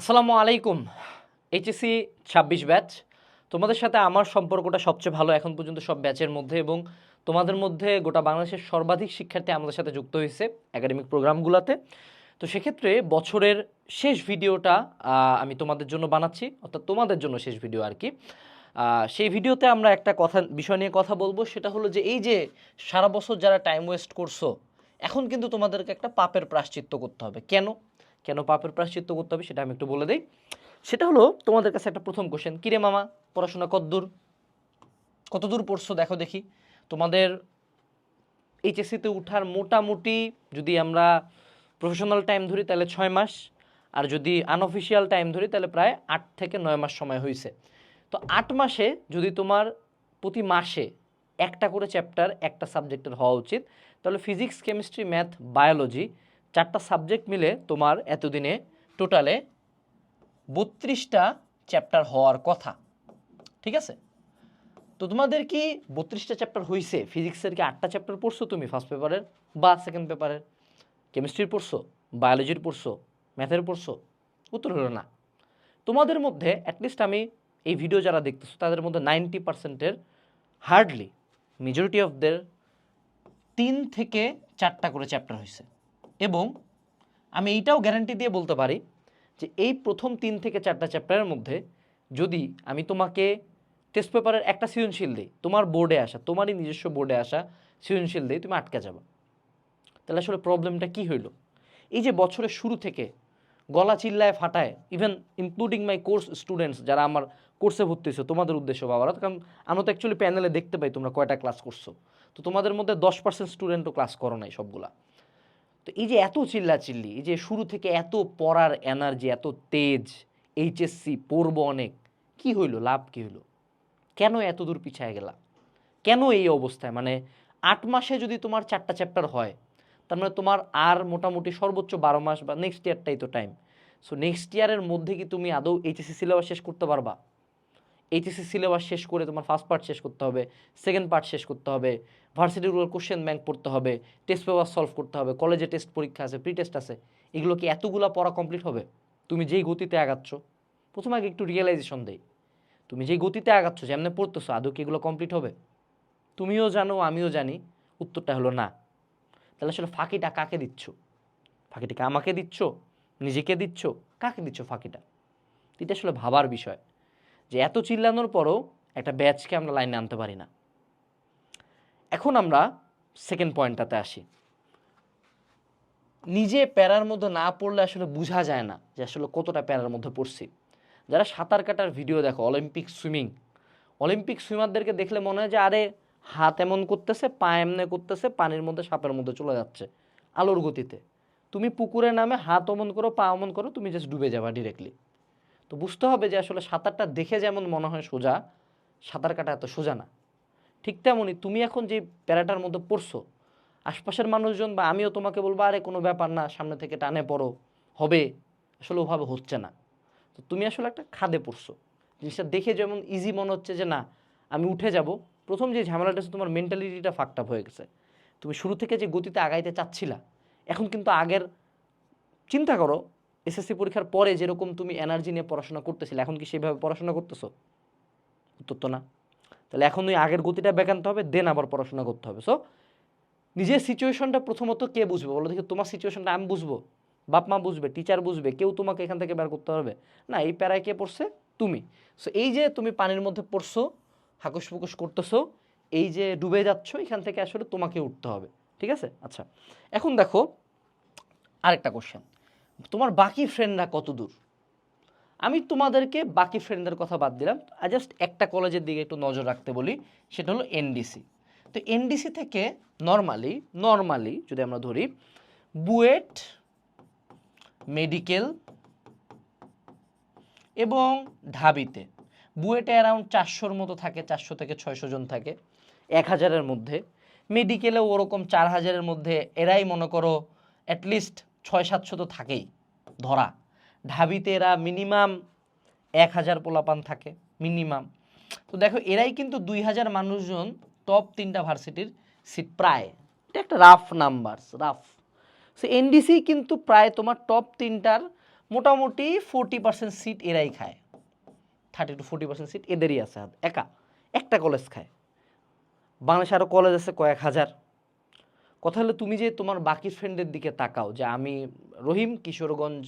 আসসালামু আলাইকুম এইচএসসি ছাব্বিশ ব্যাচ। তোমাদের সাথে আমার সম্পর্কটা সবচেয়ে ভালো এখন পর্যন্ত সব ব্যাচের মধ্যে এবং তোমাদের মধ্যে গোটা বাংলাদেশের সর্বাধিক শিক্ষার্থী আমাদের সাথে যুক্ত হয়েছে একাডেমিক প্রোগ্রামগুলোতে তো সেক্ষেত্রে বছরের শেষ ভিডিওটা আমি তোমাদের জন্য বানাচ্ছি, অর্থাৎ তোমাদের জন্য শেষ ভিডিও আর কি। সেই ভিডিওতে আমরা একটা কথা, বিষয় নিয়ে কথা বলব, সেটা হলো যে এই যে সারা বছর যারা টাইম ওয়েস্ট করছ, এখন কিন্তু তোমাদেরকে একটা পাপের প্রাশ্চিত্য করতে হবে। কেন? কেন পাপের প্রাশ্চিত্য করতে হবে সেটা আমি একটু বলে দিই। সেটা হলো তোমাদের কাছে একটা প্রথম কোশ্চেন কিরে মামা, পড়াশোনা কতদূর কতদূর পড়ছো? দেখো দেখি। তোমাদের এইচএসসিতে উঠার মোটামুটি যদি আমরা প্রফেশনাল টাইম ধরি তাহলে ছয় মাস, আর যদি আনঅফিসিয়াল টাইম ধরি তাহলে প্রায় আট থেকে নয় মাস সময় হয়েছে তো আট মাসে যদি তোমার প্রতি মাসে একটা করে চ্যাপ্টার একটা সাবজেক্টের হওয়া উচিত, তাহলে ফিজিক্স কেমিস্ট্রি ম্যাথ বায়োলজি চারটা সাবজেক্ট মিলে তোমার এতদিনে টোটালে বত্রিশটা চ্যাপ্টার হওয়ার কথা। ঠিক আছে? তো তোমাদের কি বত্রিশটা চ্যাপ্টার হয়েছে ফিজিক্সের কি আটটা চ্যাপ্টার পড়ছো তুমি? ফার্স্ট পেপারের বা সেকেন্ড পেপারের কেমিস্ট্রির পড়ছো? বায়োলজির পড়ছো? ম্যাথের পড়ছো? উত্তর হলো না। তোমাদের মধ্যে অ্যাটলিস্ট আমি এই ভিডিও যারা দেখতেছো, তাদের মধ্যে নাইনটি পার্সেন্টের হার্ডলি মেজরিটি অফ দের তিন থেকে চারটা করে চ্যাপ্টার হয়েছে এবং আমি এইটাও গ্যারান্টি দিয়ে বলতে পারি যে এই প্রথম তিন থেকে চারটা চ্যাপ্টারের মধ্যে যদি আমি তোমাকে টেস্ট পেপারের একটা সৃজনশীল দিই, তোমার বোর্ডে আসা, তোমারই নিজস্ব বোর্ডে আসা সৃজনশীল দিই, তুমি আটকে যাবে। তাহলে আসলে প্রবলেমটা কি হইল? এই যে বছরের শুরু থেকে গলা চিল্লায় ফাটায় even including my course students যারা আমার কোর্সে ভর্তি হয়েছে, তোমাদের উদ্দেশ্য বাবারা কারণ আমরা তো অ্যাকচুয়ালি প্যানেলে দেখতে পাই তোমরা কয়টা ক্লাস করছ। তো তোমাদের মধ্যে দশ পার্সেন্ট স্টুডেন্টও ক্লাস করো নাই সবগুলা। তো এই যে এত চিল্লা চিল্লি এই যে শুরু থেকে এত পড়ার এনার্জি এত তেজ এইচএসসি পড়ব অনেক, কি হইল, লাভ কি হইল? কেন এত দূর পিছায় গেলা কেন এই অবস্থায়? মানে আট মাসে যদি তোমার চারটা চ্যাপ্টার হয়, তার মানে তোমার আর মোটামুটি সর্বোচ্চ বারো মাস বা নেক্সট ইয়ারটাই তো টাইম সো নেক্সট ইয়ারের মধ্যে কি তুমি আদৌ এইচএসসি সিলেবাস শেষ করতে পারবা? এইচএসসি সিলেবাস শেষ করে তোমার ফার্স্ট পার্ট শেষ করতে হবে সেকেন্ড পার্ট শেষ করতে হবে ভার্সিটি ভার্সিটিগুলোর কোশ্চেন ব্যাংক পড়তে হবে টেস্ট পেপার সলভ করতে হবে কলেজে টেস্ট পরীক্ষা আছে প্রি টেস্ট আছে, এগুলো কি এতগুলা পড়া কমপ্লিট হবে? তুমি যেই গতিতে আগাচ্ছ, প্রথমে আগে একটু রিয়েলাইজেশন দেই। তুমি যেই গতিতে আগাচ্ছ, যেমনি পড়তেছো, আদৌ কি এগুলো কমপ্লিট হবে? তুমিও জানো, আমিও জানি, উত্তরটা হলো না। তাহলে আসলে ফাঁকিটা কাকে দিচ্ছ? ফাঁকিটাকে আমাকে দিচ্ছ? নিজেকে দিচ্ছ? কাকে দিচ্ছ ফাঁকিটা? এটা আসলে ভাবার বিষয়। যে এত চিল্লানোর পরও একটা ব্যাচকে আমরা লাইনে আনতে পারি না। এখন আমরা সেকেন্ড পয়েন্টটাতে আসি। নিজে প্যারার মধ্যে না পড়লে আসলে বোঝা যায় না যে আসলে কতটা প্যারার মধ্যে পড়ছি। যারা সাঁতার কাটার ভিডিও দেখো অলিম্পিক সুইমিং অলিম্পিক সুইমারদেরকে দেখলে মনে হয় যে আরে হাত এমন করতেছে, পা এমনে করতেছে, পানির মধ্যে সাপের মধ্যে চলে যাচ্ছে, আলোর গতিতে। তুমি পুকুরে নামে হাত অমন করো, পা অমন করো, তুমি জাস্ট ডুবে যাবা ডিরেক্টলি তো বুঝতে হবে যে আসলে সাঁতারটা দেখে যেমন মনে হয় সোজা, সাঁতার কাটা এত সোজা না। ঠিক তেমনই তুমি এখন যে প্যারাটার মধ্যে পড়ছো, আশপাশের মানুষজন বা আমিও তোমাকে বলব, আরে, কোনো ব্যাপার না, সামনে থেকে টানে পড়ো, হবে। আসলে ওভাবে হচ্ছে না। তো তুমি আসলে একটা খাদে পড়ছো। জিনিসটা দেখে যেমন ইজি মনে হচ্ছে যে, না, আমি উঠে যাব। প্রথম যে ঝামেলাটা তোমার মেন্টালিটিটা ফাকড হয়ে গেছে। তুমি শুরু থেকে যে গতিতে আগাইতে চাচ্ছিলা, এখন কিন্তু আগের, চিন্তা করো এসএসসি পরীক্ষার পরে যেরকম তুমি এনার্জি নিয়ে পড়াশোনা করতেছিলে, এখন কি সেইভাবে পড়াশোনা করতেছো? উত্তর তো না। তাহলে এখন ওই আগের গতিটা বেকানতে হবে দেন আবার পড়াশোনা করতে হবে। সো নিজের সিচুয়েশনটা প্রথমত কে বুঝবে? বলো দেখি, তোমার সিচুয়েশনটা আমি বুঝব? বাপ মা বুঝবে? টিচার বুঝবে? কেউ তোমাকে এখান থেকে বের করতে পারবে? না, এই প্যারায় কে পড়ছে? তুমি। সো এই যে তুমি পানির মধ্যে পড়ছো, হাকুস ফুকুস করতেছো, এই যে ডুবে যাচ্ছ, এখান থেকে আসলে তোমাকে উঠতে হবে। ঠিক আছে? আচ্ছা এখন দেখো আরেকটা কোশ্চেন তোমার বাকি ফ্রেন্ডরা কত দূর? আমি তোমাদেরকে বাকি ফ্রেন্ডদের কথা বাদ দিলাম। জাস্ট একটা কলেজের দিকে একটু নজর রাখতে বলি, সেটা হলো এনডিসি তো এনডিসি থেকে নর্মালি নর্মালি যদি আমরা ধরি বুয়েট মেডিকেল এবং ঢাবিতে বুয়েটে অ্যারাউন্ড চারশোর মতো থাকে, চারশো থেকে ছয়শো জন থাকে, এক হাজারের মধ্যে। মেডিকেলেও ওরকম চার হাজারের মধ্যে। এরাই মনে করো অ্যাটলিস্ট ছয় সাতশো তো থাকেই ধরা। ঢাবিতে এরা মিনিমাম এক হাজার পোলাপান থাকে, মিনিমাম। তো দেখো, এরাই কিন্তু দুই হাজার মানুষজন টপ তিনটা ভার্সিটির সিট প্রায়। এটা একটা rough number rough so NDC কিন্তু প্রায় তোমার টপ তিনটার মোটামুটি ফোরটি পার্সেন্ট সিট এরাই খায়। Thirty to forty percent seat এদেরই আছে, একা। একটা কলেজ খায়। বাংলাদেশে আরও কলেজ আছে কয়েক হাজার। কথা হলো তুমি যে তোমার বাকি ফ্রেন্ডের দিকে তাকাও, যে আমি রহিম কিশোরগঞ্জ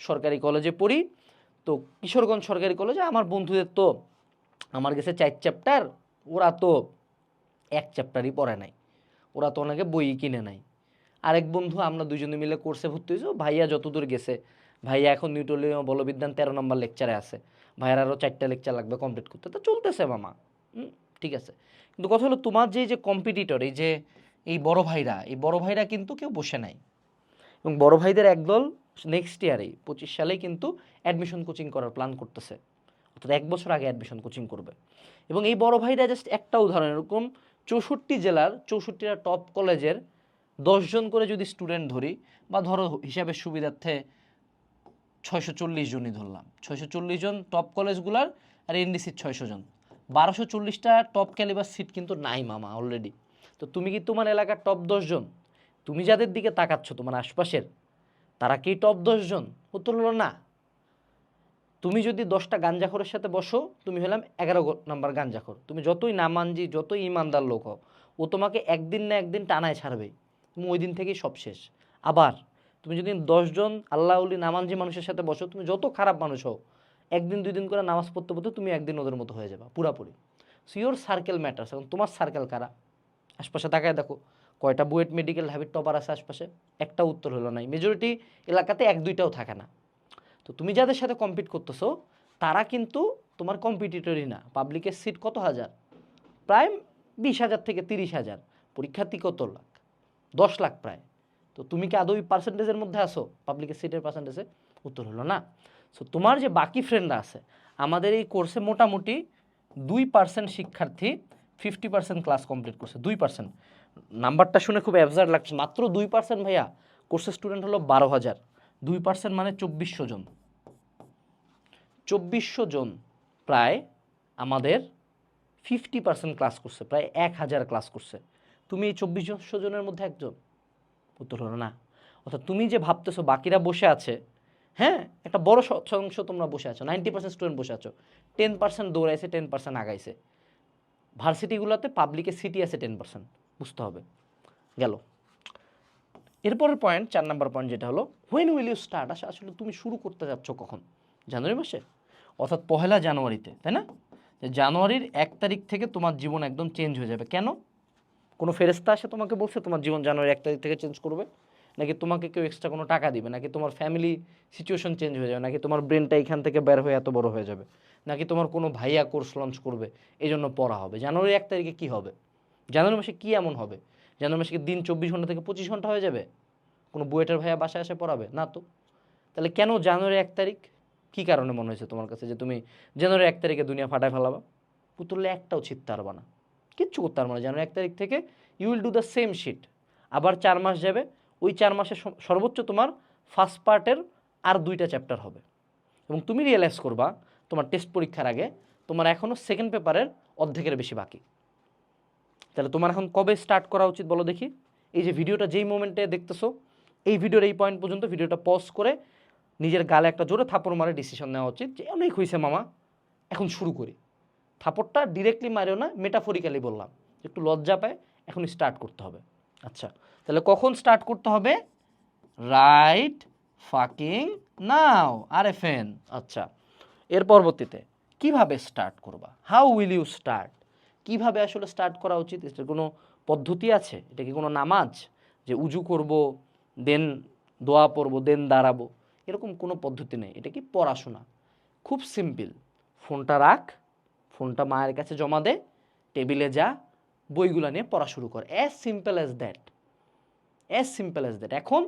সরকারি কলেজে পড়ি, তো কিশোরগঞ্জ সরকারি কলেজে আমার বন্ধুদের তো আমার কাছে চার চ্যাপ্টার ওরা তো এক চ্যাপ্টারই পড়ে নাই। ওরা তো অনেকে বই কিনে নাই। আরেক বন্ধু, আমরা দুজনে মিলে কোর্সে ভর্তি হয়েছি ভাইয়া যতদূর গেছে, ভাইয়া এখন নিউটলীয় বলবিজ্ঞান তেরো নম্বর লেকচারে আছে। ভাইয়ার আরও চারটা লেকচার লাগবে কমপ্লিট করতে। তো চলতেছে মামা ঠিক আছে। কিন্তু কথা হলো তোমার যে যে কম্পিটিটর এই যে এই বড় ভাইরা, এই বড় ভাইরা কিন্তু কেউ বসে নাই। এবং বড় ভাইদের একদল নেক্সট ইয়ারেই পঁচিশ সালেই কিন্তু অ্যাডমিশন কোচিং করার প্ল্যান করতেছে। অর্থাৎ এক বছর আগে অ্যাডমিশন কোচিং করবে। এবং এই বড় ভাইরা জাস্ট একটা উদাহরণ, এরকম চৌষট্টি জেলার চৌষট্টিটা টপ কলেজের দশজন করে যদি স্টুডেন্ট ধরি, বা ধরো হিসাবের সুবিধার্থে ছয়শো চল্লিশ জনই ধরলাম। ছয়শো চল্লিশ জন টপ কলেজগুলার আর এনডিসির ছয়শো জন। বারোশো চল্লিশটা টপ ক্যালিবার সিট কিন্তু নাই মামা অলরেডি তো তুমি কি তোমার এলাকার টপ দশজন তুমি যাদের দিকে তাকাচ্ছ, তোমার আশপাশের, তারা কি টপ দশজন উত্তর হলো না। তুমি যদি দশটা গাঞ্জাখোরের সাথে বসো, তুমি হলাম এগারো নাম্বার গাঞ্জাখোর। তুমি যতই নামানজি, যতই ইমানদার লোক হও, ও তোমাকে একদিন না একদিন টানায় ছাড়বে। তুমি ওই দিন থেকেই সব শেষ। আবার, তুমি যদি দশজন আল্লাহ উলি নামানজি মানুষের সাথে বসো, তুমি যত খারাপ মানুষ হও, একদিন দুই দিন করে নামাজ পড়তে পড়তে তুমি একদিন ওদের মতো হয়ে যাবে, পুরাপুরি। সো ইয়োর সার্কেল ম্যাটার্স এখন তোমার সার্কেল কারা? আশপাশে তাকায় দেখো, কয়টা বুয়েট মেডিকেল হ্যাবিট টপার আছে আশপাশে? একটা উত্তর হলো নাই। মেজরিটি এলাকাতে এক দুইটাও থাকে না। তো তুমি যাদের সাথে কম্পিট করতেছো, তারা কিন্তু তোমার কম্পিটিটরই না। পাবলিকের সিট কত হাজার? প্রায় বিশ হাজার থেকে তিরিশ হাজার। পরীক্ষার্থী কত লাখ? দশ লাখ প্রায়। তো তুমি কি আদৌ পার্সেন্টেজের মধ্যে আসো পাবলিকের সিটের পার্সেন্টেজে উত্তর হলো না। সো তোমার যে বাকি ফ্রেন্ডরা আছে, আমাদের এই কোর্সে মোটামুটি দুই পার্সেন্ট শিক্ষার্থী ফিফটি পার্সেন্ট ক্লাস কমপ্লিট করছে, দুই পার্সেন্ট নাম্বারটা শুনে খুব অ্যাবজার্ড লাগছে। মাত্র দুই পার্সেন্ট ভাইয়া কোর্সের স্টুডেন্ট হলো বারো হাজার। দুই পার্সেন্ট মানে চব্বিশশো জন। চব্বিশশো জন প্রায় আমাদের ফিফটি পার্সেন্ট ক্লাস করছে, প্রায় এক হাজার ক্লাস করছে। তুমি এই চব্বিশশো জনের মধ্যে একজন? উত্তর হলো না। অর্থাৎ তুমি যে ভাবতেছো বাকিরা বসে আছে হ্যাঁ একটা বড় শতাংশ তোমরা বসে আছো নাইনটি পার্সেন্ট স্টুডেন্ট বসে আছো। টেন পার্সেন্ট দৌড়াইছে টেন পার্সেন্ট আগাইছে। ভার্সিটিগুলোতে পাবলিকে সিটি আছে টেন পার্সেন্ট বুঝতে হবে। গেল। এরপরের পয়েন্ট চার নাম্বার পয়েন্ট যেটা হলো হোয়েন উইল ইউ স্টার্ট আসলে তুমি শুরু করতে যাচ্ছ কখন? জানুয়ারি মাসে? অর্থাৎ পহেলা জানুয়ারিতে, তাই না? জানুয়ারির এক তারিখ থেকে তোমার জীবন একদম চেঞ্জ হয়ে যাবে। কেন? কোনো ফেরেস্তা আসে তোমাকে বলছে, তোমার জীবন জানুয়ারি এক তারিখ থেকে চেঞ্জ করবে। নাকি তোমাকে কেউ এক্সট্রা কোনো টাকা দিবে? নাকি তোমার ফ্যামিলি সিচুয়েশন চেঞ্জ হয়ে যাবে? নাকি তোমার ব্রেনটা এখান থেকে বের হয়ে এত বড় হয়ে যাবে? নাকি তোমার কোনো ভাইয়া কোর্স লঞ্চ করবে? এই জন্য পড়া হবে। জানুয়ারি এক তারিখে কী হবে? জানুয়ারি মাসে কী এমন হবে? জানুয়ারি মাসে দিন চব্বিশ ঘণ্টা থেকে পঁচিশ ঘণ্টা হয়ে যাবে? কোনো বুয়েটার ভাইয়া বাসায় এসে পড়াবে? না তো। তাহলে কেন জানুয়ারি এক তারিখ? কী কারণে মনে হয়েছে তোমার কাছে যে তুমি জানুয়ারি এক তারিখে দুনিয়া ফাটায় ফেলাবা? পুতুললে একটাও ছিটতে পারবা না। কিচ্ছু করতে পারব না। জানুয়ারি এক তারিখ থেকে you will do the same sheet আবার চার মাস যাবে ওই চার মাসে সর্বোচ্চ তোমার ফার্স্ট পার্টের আর দুইটা চ্যাপ্টার হবে। এবং তুমি রিয়েলাইজ করবা, তোমার টেস্ট পরীক্ষার আগে তোমার এখনও সেকেন্ড পেপারের অর্ধেকের বেশি বাকি। তাহলে তোমার এখন কবে স্টার্ট করা উচিত বলো দেখি? এই যে ভিডিওটা যেই মোমেন্টে দেখতেছো, এই ভিডিওর এই পয়েন্ট পর্যন্ত ভিডিওটা পজ করে নিজের গালে একটা জোরে থাপড় মারে ডিসিশন নেওয়া উচিত যে, অনেক হয়েছে মামা, এখন শুরু করি। থাপড়টা ডিরেক্টলি মারেও না মেটাফরিক্যালি বললাম, একটু লজ্জা পায়, এখন স্টার্ট করতে হবে। আচ্ছা তাহলে কখন স্টার্ট করতে হবে? Right fucking now R F N আচ্ছা এর পরবর্তীতে কীভাবে স্টার্ট করবা? হাউ উইল ইউ স্টার্ট কীভাবে আসলে স্টার্ট করা উচিত? এটার কোনো পদ্ধতি আছে? এটা কি কোনো নামাজ? যে উজু করব দেন দোয়া পড়ব দেন দাঁড়াবো। এরকম কোনো পদ্ধতি নেই। এটা কি পড়াশোনা? খুব সিম্পল ফোনটা রাখ, ফোনটা মায়ের কাছে জমা দে, টেবিলে যা, বইগুলো নিয়ে পড়া শুরু কর। As simple as that as simple as that এখন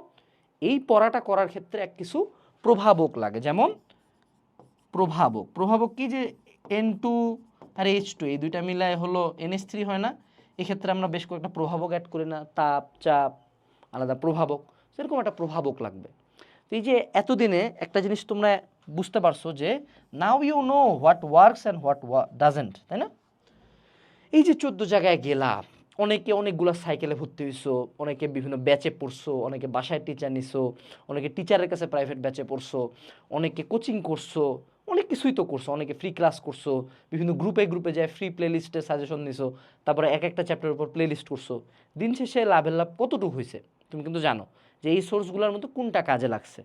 এই পড়াটা করার ক্ষেত্রে এক কিছু প্রভাবক লাগে। যেমন প্রভাবক। প্রভাবক কি যে এন টু আর এইচ টু এই দুইটা মিলায় হলো এনএস থ্রি হয় না? এক্ষেত্রে আমরা বেশ কয়েকটা প্রভাবক অ্যাড করি না। তাপ, চাপ, আলাদা প্রভাবক। সেরকম একটা প্রভাবক লাগবে। তো এই যে এতদিনে একটা জিনিস তোমরা বুঝতে পারছ যে now you know what works and what doesn't তাই না? এই যে চোদ্দ জায়গায় গেলা অনেকে অনেকগুলো সাইকেলে ভর্তি হইছো, অনেকে বিভিন্ন ব্যাচে পড়ছো, অনেকে বাসায় টিচার নিছো, অনেকে টিচারের কাছে প্রাইভেট ব্যাচে পড়ছো, অনেকে কোচিং করছ, অনেক কিছুই তো করছ, অনেকে ফ্রি ক্লাস করছ, বিভিন্ন গ্রুপে গ্রুপে যায় ফ্রি প্লে লিস্টে সাজেশন নিছো, তারপরে এক একটা চ্যাপ্টারের উপর প্লে লিস্ট করছ। দিন শেষে লাভের লাভ কতটুকু হয়েছে তুমি কিন্তু জানো যে এই সোর্সগুলোর মধ্যে কোনটা কাজে লাগছে।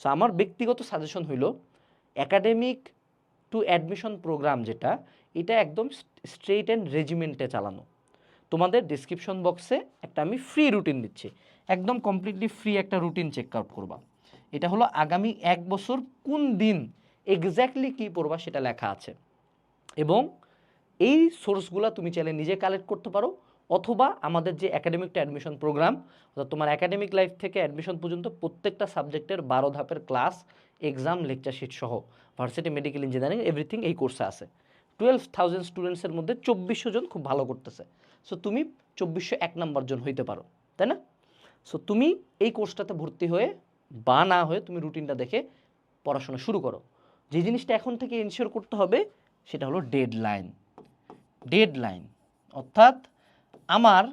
সো আমার ব্যক্তিগত সাজেশন হইল একাডেমিক টু অ্যাডমিশন প্রোগ্রাম যেটা, এটা একদম স্ট্রেট অ্যান্ড রেজিমেন্টে চালানো। তোমাদের ডিসক্রিপশন বক্সে একটা আমি ফ্রি রুটিন দিচ্ছি। একদম কমপ্লিটলি ফ্রি একটা রুটিন চেক আউট করবা। এটা হলো আগামী এক বছর কোন দিন এক্স্যাক্টলি কী পড়বা সেটা লেখা আছে। এবং এই সোর্সগুলো তুমি চাইলে নিজে কালেক্ট করতে পারো, অথবা আমাদের যে একাডেমিক টু অ্যাডমিশন প্রোগ্রাম অর্থাৎ তোমার একাডেমিক লাইফ থেকে অ্যাডমিশন পর্যন্ত প্রত্যেকটা সাবজেক্টের বারো ধাপের ক্লাস এক্সাম লেকচার শিট সহ ভার্সিটি মেডিকেল ইঞ্জিনিয়ারিং এভরিথিং এই কোর্সে আছে। টুয়েলভ থাউজেন্ড স্টুডেন্টসের মধ্যে চব্বিশশো জন খুব ভালো করতেছে। সো তুমি চব্বিশশো এক নম্বর জন হইতে পারো, তাই না? সো তুমি এই কোর্সটাতে ভর্তি হয়ে বা না হয়ে তুমি রুটিনটা দেখে পড়াশোনা শুরু করো। যে জিনিসটা এখন থেকে ইনশিওর করতে হবে সেটা হলো ডেড লাইন ডেড লাইন অর্থাৎ আমার,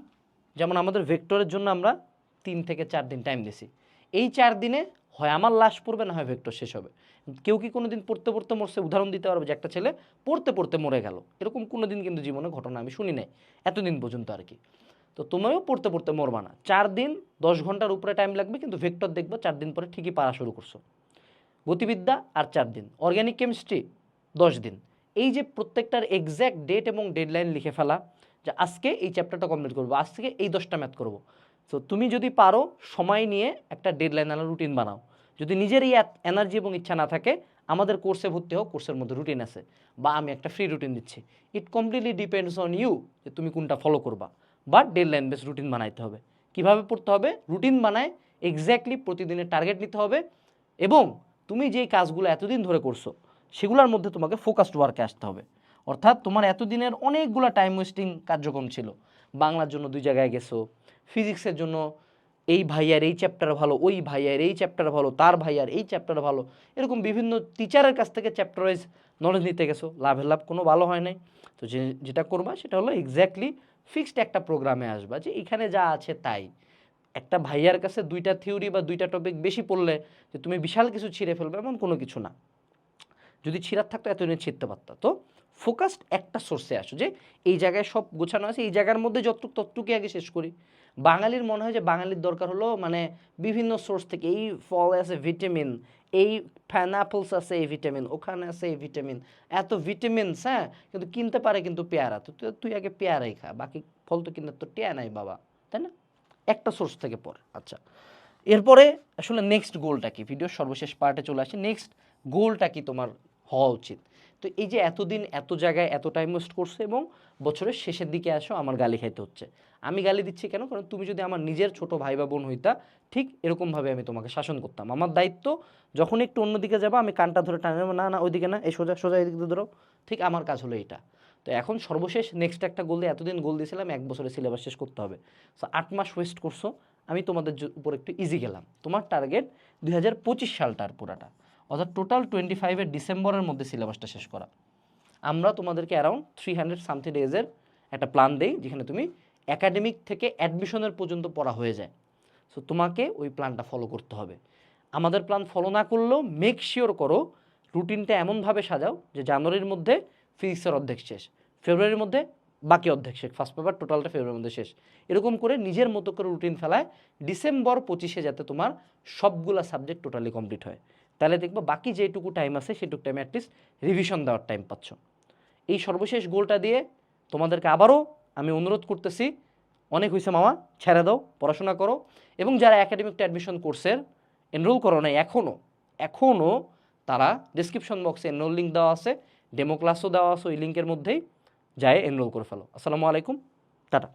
যেমন আমাদের ভেক্টরের জন্য আমরা তিন থেকে চার দিন টাইম দিছি। এই চার দিনে হয় আমার লাশ পড়বে, না হয় ভেক্টর শেষ হবে। কেউ কি কোনো দিন পড়তে পড়তে মরছে? উদাহরণ দিতে পারবে যে একটা ছেলে পড়তে পড়তে মরে গেল। এরকম কোনো দিন কিন্তু জীবনে ঘটনা আমি শুনি নাই, এতদিন পর্যন্ত আর কি। তো তুমিও পড়তে পড়তে মরবা না। চার দিন, দশ ঘণ্টার উপরে টাইম লাগবে, কিন্তু ভেক্টর দেখব চার দিন পরে ঠিকই পারা শুরু করছ। গতিবিদ্যা আর চার দিন। অর্গ্যানিক কেমিস্ট্রি দশ দিন। এই যে প্রত্যেকটার এক্স্যাক্ট ডেট এবং ডেডলাইন লিখে ফেলা, যে আজকে এই চ্যাপ্টারটা কমপ্লিট করব, আজকে এই দশটা ম্যাথ করব। তো তুমি যদি পারো, সময় নিয়ে একটা ডেডলাইন আলা রুটিন বানাও। যদি নিজের এই এনার্জি এবং ইচ্ছা না থাকে, আমাদের কোর্সে ভর্তি হোক কোর্সের মধ্যে রুটিন আছে। বা আমি একটা ফ্রি রুটিন দিচ্ছি। It completely depends on you যে তুমি কোনটা ফলো করবা। বা ডেডলাইন বেস রুটিন বানাইতে হবে। কীভাবে পড়তে হবে? রুটিন বানায় এক্স্যাক্টলি প্রতিদিনের টার্গেট নিতে হবে এবং তুমি যেই কাজগুলো এতদিন ধরে করছ, সেগুলোর মধ্যে তোমাকে ফোকাসড ওয়ার্কে আসতে হবে। অর্থাৎ তোমার এতদিনের অনেকগুলো টাইম ওয়েস্টিং কার্যক্রম ছিল। বাংলার জন্য দুই জায়গায় গেছো ফিজিক্সের জন্য এই ভাইয়ার এই চ্যাপ্টার ভালো, ওই ভাইয়ার এই চ্যাপ্টার ভালো, তার ভাইয়ার এই চ্যাপ্টার ভালো, এরকম বিভিন্ন টিচারের কাছ থেকে চ্যাপ্টার ওয়াইজ নলেজ নিতে গেছো, লাভের লাভ কোনো ভালো হয় নাই। তো যে, যেটা করবা সেটা হলো এক্স্যাক্টলি ফিক্সড একটা প্রোগ্রামে আসবা যে এখানে যা আছে তাই। একটা ভাইয়ার কাছে দুইটা থিওরি বা দুইটা টপিক বেশি পড়লে যে তুমি বিশাল কিছু ছিঁড়ে ফেলবে এমন কোনো কিছু না। যদি ছিঁড়ার থাকতো এতদিনে ছিঁড়তে পারতো। তো ফোকাসড একটা সোর্সে আসো যে এই জায়গায় সব গোছানো আছে, এই জায়গার মধ্যে যতটুক ততটুকুই আগে শেষ করি। বাঙালির মনে হয় যে বাঙালির দরকার হলো মানে বিভিন্ন সোর্স থেকে এই ফল আছে ভিটামিন, এই পাইনাপলস আছে এই ভিটামিন, ওখানে আছে এই ভিটামিন, এত ভিটামিনস হ্যাঁ? কিন্তু কিনতে পারে কিন্তু পেয়ারা, তো তুই আগে পেয়ারাই খা, বাকি ফল তো কিনতে তো টেয়া নাই বাবা, তাই না? একটা সোর্স থেকে পর আচ্ছা। এরপরে আসলে নেক্সট গোলটা কি? ভিডিও সর্বশেষ পার্টে চলে আসে। নেক্সট গোলটা কি তোমার হওয়া উচিত। তো এই যে এতদিন এত জায়গায় এত টাইম ওয়েস্ট করছ এবং বছরের শেষের দিকে আসো, আমার গালি খাইতে হচ্ছে। আমি গালি দিচ্ছি কেন? কারণ তুমি যদি আমার নিজের ছোট ভাই বা বোন হইতা, ঠিক এরকমভাবে আমি তোমাকে শাসন করতাম। আমার দায়িত্ব, যখন একটু অন্যদিকে যাব, আমি কানটা ধরে টানে, না না, ওইদিকে না, এই সোজা সোজা এদিকে ধরো। ঠিক আমার কাজ হলো এটা তো এখন সর্বশেষ নেক্সট একটা গোল দিয়ে এতদিন গোল দিয়েছিলাম, এক বছরের সিলেবাস শেষ করতে হবে। সো আট মাস ওয়েস্ট করছ, আমি তোমাদের উপর একটু ইজি গেলাম। তোমার টার্গেট দুই হাজার পঁচিশ সালটার পুরাটা। অর্থাৎ টোটাল টোয়েন্টি ফাইভের ডিসেম্বরের মধ্যে সিলেবাসটা শেষ করা। আমরা তোমাদেরকে অ্যারাউন্ড থ্রি হান্ড্রেড সামথিং ডেজের একটা প্ল্যান দেই, যেখানে তুমি একাডেমিক থেকে অ্যাডমিশনের পর্যন্ত পড়া হয়ে যায়। সো তোমাকে ওই প্ল্যানটা ফলো করতে হবে। আমাদের প্ল্যান ফলো না করলেও মেক শিওর করো রুটিনটা এমনভাবে সাজাও যে জানুয়ারির মধ্যে ফিজিক্সের অর্ধেক শেষ, ফেব্রুয়ারির মধ্যে বাকি অর্ধেক শেষ ফার্স্ট পেপার টোটালটা ফেব্রুয়ারির মধ্যে শেষ। এরকম করে নিজের মতো করে রুটিন ফেলায় ডিসেম্বর পঁচিশে যাতে তোমার সবগুলা সাবজেক্ট টোটালি কমপ্লিট হয়। তাহলে দেখব বাকি যেটুকু টাইম আছে, সেটুকু টাইম অ্যাটলিস্ট রিভিশন দেওয়ার টাইম পাচ্ছ। এই সর্বশেষ গোলটা দিয়ে তোমাদেরকে আবারও আমি অনুরোধ করতেছি, অনেক হয়েছে মামা, ছেড়ে দাও, পড়াশোনা করো এবং যারা একাডেমিক অ্যাডমিশন কোর্সের এনরোল করো নাই এখনও এখনও তারা ডিসক্রিপশন বক্সে এনরোল লিঙ্ক দেওয়া আছে ডেমো ক্লাসও দেওয়া আছে, ওই লিঙ্কের মধ্যেই যায় এনরোল করে ফেলো। আসসালামু আলাইকুম, টাটা।